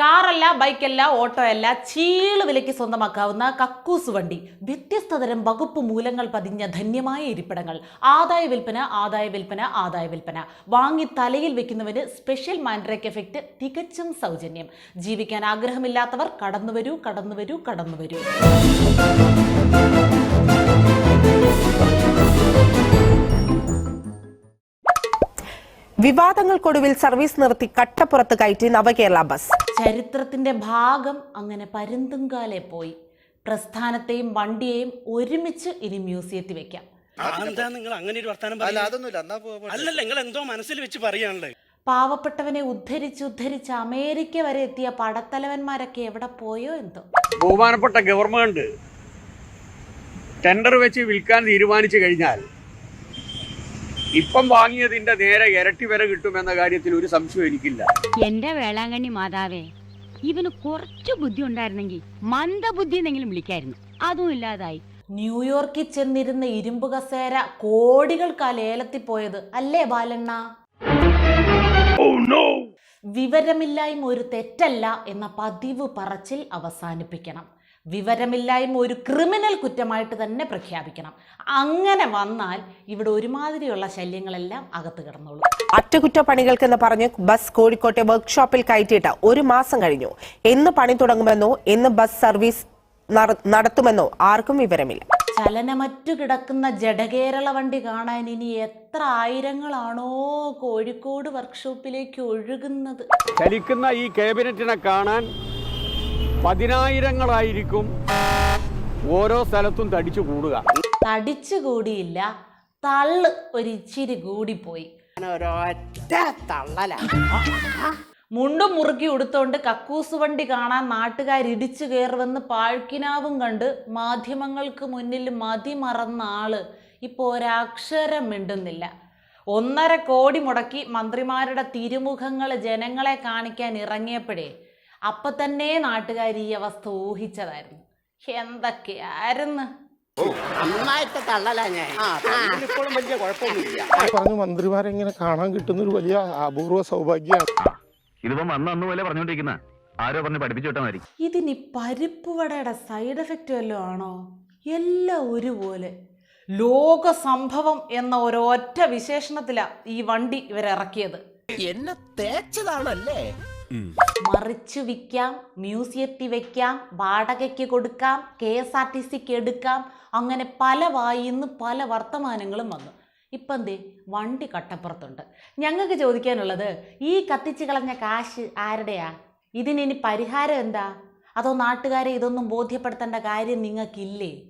കാറല്ല ബൈക്കല്ല auto അല്ല ചീൾ വിലയ്ക്ക് സ്വന്തമാക്കാവുന്ന കക്കൂസ് വണ്ടി വ്യത്യസ്ത തരം വകുപ്പ് മൂലങ്ങൾ പതിഞ്ഞ ധന്യമായ ഇരിപ്പിടങ്ങൾ ആദായ വിൽപ്പന ആദായ വിൽപ്പന ആദായ വിൽപ്പന. വാങ്ങി തലയിൽ വെക്കുന്നവന് സ്പെഷ്യൽ മാൻഡ്രേക്ക് എഫക്റ്റ് തികച്ചും സൗജന്യം. ജീവിക്കാൻ ആഗ്രഹമില്ലാത്തവർ കടന്നുവരൂ കടന്നുവരൂ കടന്നുവരൂ വിവാദങ്ങൾക്കൊടുവിൽ സർവീസ് നിർത്തി കട്ടപ്പുറത്ത് കയറ്റി നവകേരള ബസ്. ചരിത്രത്തിന്റെ ഭാഗം അങ്ങനെ പരുന്തുംകാലെ പോയി. പ്രസ്ഥാനത്തെയും വണ്ടിയെയും ഒരുമിച്ച് ഇനി മ്യൂസിയത്തിൽ വെക്കാം. നിങ്ങൾ അങ്ങനെ ഒരു വർത്താനം അല്ല പറയുന്നത്? അതൊന്നുമില്ല. എന്നാ പോ- പോട്ടെ. അല്ലല്ല നിങ്ങൾ എന്തോ മനസ്സിൽ വെച്ച് പറയാനുള്ളത് പാവപ്പെട്ടവനെ ഉദ്ധരിച്ച് ഉദ്ധരിച്ച് അമേരിക്ക വരെ എത്തിയ പടത്തലവന്മാരൊക്കെ എവിടെ പോയോ എന്തോ. ബഹുമാനപ്പെട്ട ഗവൺമെന്റ് ടെൻഡർ വെച്ച് വിൽക്കാൻ തീരുമാനിച്ചു കഴിഞ്ഞാൽ ഇപ്പം വാങ്ങിയതിന്റെ നേരെ ഇരട്ടി വില കിട്ടുമെന്ന കാര്യത്തിൽ ഒരു സംശയം എനിക്കില്ല. എന്റെ വേളാങ്കണ്ണി മാതാവേ ഇവന് കുറച്ച് ബുദ്ധി ഉണ്ടായിരുന്നെങ്കിൽ മന്ദബുദ്ധി എന്നെങ്കിലും വിളിക്കായിരുന്നു. അതും ഇല്ലാതായി. ന്യൂയോർക്കിൽ ചെന്നിരുന്ന ഇരുമ്പ് കസേര കോടികൾക്കാ ലേലത്തിൽ പോയത് അല്ലേ ബാലണ്ണ? വിവരമില്ലായ്മ ഒരു തെറ്റല്ല എന്ന പതിവ് പറച്ചിൽ അവസാനിപ്പിക്കണം. വിവരമില്ലായ്മ ഒരു ക്രിമിനൽ കുറ്റമായിട്ട് തന്നെ പ്രഖ്യാപിക്കണം. അങ്ങനെ വന്നാൽ ഇവിടെ ഒരുമാതിരിയുള്ള ശല്യങ്ങളെല്ലാം അകത്ത് അറ്റകുറ്റപ്പണികൾക്ക് എന്ന് പറഞ്ഞ് ബസ് കോഴിക്കോട്ടെ വർക്ക്ഷോപ്പിൽ കയറ്റിയിട്ട് ഒരു മാസം കഴിഞ്ഞു. എന്ന് പണി തുടങ്ങുമെന്നോ എന്ന് ബസ് സർവീസ് നട- നടത്തുമെന്നോ ആർക്കും വിവരമില്ല. ചലനമറ്റു കിടക്കുന്ന ജഡകേരള വണ്ടി കാണാൻ ഇനി എത്ര ആയിരങ്ങളാണോ കോഴിക്കോട് വർക്ക്ഷോപ്പിലേക്ക് ഒഴുകുന്നത്. ചലിക്കുന്ന ഈ ക്യാബിനറ്റിനെ കാണാൻ പതിനായിരങ്ങളായിരിക്കും ഓരോ സ്ഥലത്തും തടിച്ചു കൂടുക. തടിച്ചു കൂടിയില്ല തള്ള് ഒരിച്ചിരി കൂടിപ്പോയി. മുണ്ടും മുറുക്കി ഉടുത്തോണ്ട് കക്കൂസ് വണ്ടി കാണാൻ നാട്ടുകാർ ഇടിച്ചു കയറുമെന്ന് പാഴ്ക്കിനാവും കണ്ട് മാധ്യമങ്ങൾക്ക് മുന്നിൽ മതി മറന്ന ആൾ ഇപ്പോൾ ഒരക്ഷരം മിണ്ടുന്നില്ല. ഒന്നര കോടി മുടക്കി മന്ത്രിമാരുടെ തിരുമുഖങ്ങൾ ജനങ്ങളെ കാണിക്കാൻ ഇറങ്ങിയപ്പോഴേ അപ്പം തന്നെ നാട്ടുകാർ ഈ അവസ്ഥ ഊഹിച്ചതായിരുന്നു. എന്തൊക്കെയായിരുന്നു? ഇപ്പോഴും വലിയ കുഴപ്പമൊന്നുമില്ല. പറഞ്ഞു മന്ത്രിമാരെ ഇങ്ങനെ കാണാൻ കിട്ടുന്ന ഒരു വലിയ അപൂർവ സൗഭാഗ്യമാണ്. ഇതിപ്പം അന്ന് അന്ന് പോലെ പറഞ്ഞോണ്ടിരിക്കുന്ന ആരോ പറഞ്ഞ് പഠിപ്പിച്ചു വിട്ടാൽ മതി ഇതിനി പരിപ്പ് വടയുടെ സൈഡ് എഫക്റ്റ് വല്ലതും ആണോ? എല്ലാം ഒരുപോലെ. ലോക സംഭവം എന്ന ഒരൊറ്റ വിശേഷണത്തിലാ ഈ വണ്ടി ഇവരിറക്കിയത്. എന്നെ തേച്ചതാണല്ലേ? മറിച്ചു വിൽക്കാം മ്യൂസിയത്തിൽ വെക്കാം വാടകയ്ക്ക് കൊടുക്കാം കെ എസ് ആർ ടി സിക്ക് എടുക്കാം. അങ്ങനെ പല വായിന്ന് പല വർത്തമാനങ്ങളും വന്നു. ഇപ്പം എന്തേ? വണ്ടി കട്ടപ്പുറത്തുണ്ട്. ഞങ്ങൾക്ക് ചോദിക്കാനുള്ളത് ഈ കത്തിച്ച് കളഞ്ഞ കാശ് ആരുടെയാ? ഇതിനി പരിഹാരം എന്താ? അതോ നാട്ടുകാരെ ഇതൊന്നും ബോധ്യപ്പെടുത്തേണ്ട കാര്യം നിങ്ങൾക്കില്ലേ?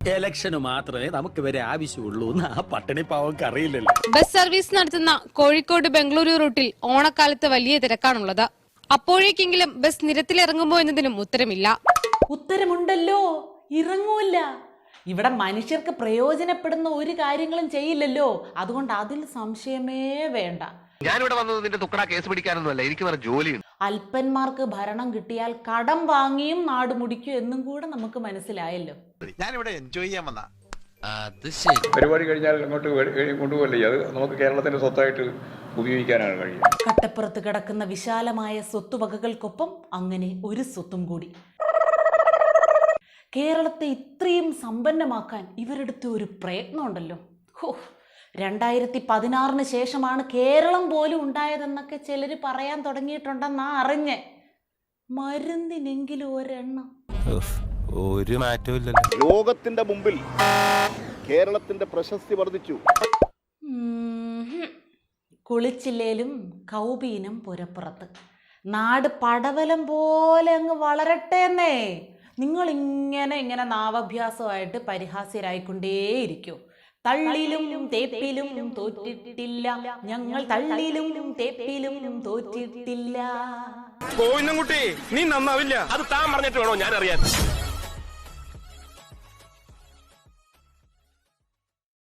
ഇലക്ഷന് മാത്രമേ നമുക്ക് വരെ ആവശ്യമുള്ളൂ എന്ന് ആ പട്ടിണി പാവം അറിയില്ലല്ലോ. ബസ് സർവീസ് നടത്തുന്ന കോഴിക്കോട് ബംഗളൂരു റൂട്ടിൽ ഓണക്കാലത്ത് വലിയ തിരക്കാണുള്ളത്. അപ്പോഴേക്കെങ്കിലും ബസ് നിരത്തിലിറങ്ങുമോ എന്നതിനും ഉത്തരമില്ല. ഉത്തരമുണ്ടല്ലോ. ഇറങ്ങൂല്ല. ഇവിടെ മനുഷ്യർക്ക് പ്രയോജനപ്പെടുന്ന ഒരു കാര്യങ്ങളും ചെയ്യില്ലല്ലോ. അതുകൊണ്ട് അതിൽ സംശയമേ വേണ്ട. ഞാനിവിടെ വന്നത് നിന്റെ തുക്കട കേസ് പിടിക്കാനൊന്നുമല്ല. എനിക്ക് വേറെ ജോലിയുണ്ട്. അല്പന്മാർക്ക് ഭരണം കിട്ടിയാൽ കടം വാങ്ങിയും നാട് മുടിക്കും എന്നും കൂടെ നമുക്ക് മനസ്സിലായല്ലോ. ഞാനിവിടെ എൻജോയ് ചെയ്യാൻ വന്ന. അത് പരിപാടി കഴിഞ്ഞാൽ അങ്ങോട്ട് കൊണ്ടുപോകല്ലേ? അത് നമുക്ക് കേരളത്തിന്റെ സ്വത്തായിട്ട് ഉപയോഗിക്കാനാണ് കഴിയുക. കട്ടപ്പുറത്ത് കിടക്കുന്ന വിശാലമായ സ്വത്തുവകകൾക്കൊപ്പം അങ്ങനെ ഒരു സ്വത്തും കൂടി. കേരളത്തെ ഇത്രയും സമ്പന്നമാക്കാൻ ഇവരെടുത്ത് ഒരു പ്രയത്നമുണ്ടല്ലോ. ഹോ രണ്ടായിരത്തി പതിനാറിന് ശേഷമാണ് കേരളം പോലും ഉണ്ടായതെന്നൊക്കെ ചിലർ പറയാൻ തുടങ്ങിയിട്ടുണ്ടെന്നാ അറിഞ്ഞ്. മരുന്നിനെങ്കിലും ഒരെണ്ണം. ഒരു മാറ്റവും ഇല്ലല്ലോ ലോകത്തിന്റെ മുമ്പിൽ കേരളത്തിന്റെ പ്രശസ്തി വർദ്ധിച്ചു. കുളിച്ചില്ലേലും കൗപീനം പുരപ്പുറത്ത്. നാട് പടവലം പോലെ അങ്ങ് വളരട്ടെ എന്നേ. നിങ്ങൾ ഇങ്ങനെ ഇങ്ങനെ നാവഭ്യാസമായിട്ട് പരിഹാസ്യരായിക്കൊണ്ടേയിരിക്കൂ. തള്ളിലും തേപ്പിലും തോറ്റിട്ടില്ല. ഞങ്ങൾ തള്ളിലും തേപ്പിലും തോറ്റിട്ടില്ല. കോയിന്നുംകുട്ടി നീ നന്നാവില്ല. അത് താൻ പറഞ്ഞിട്ട് വേണോ? ഞാൻ അറിയാൻ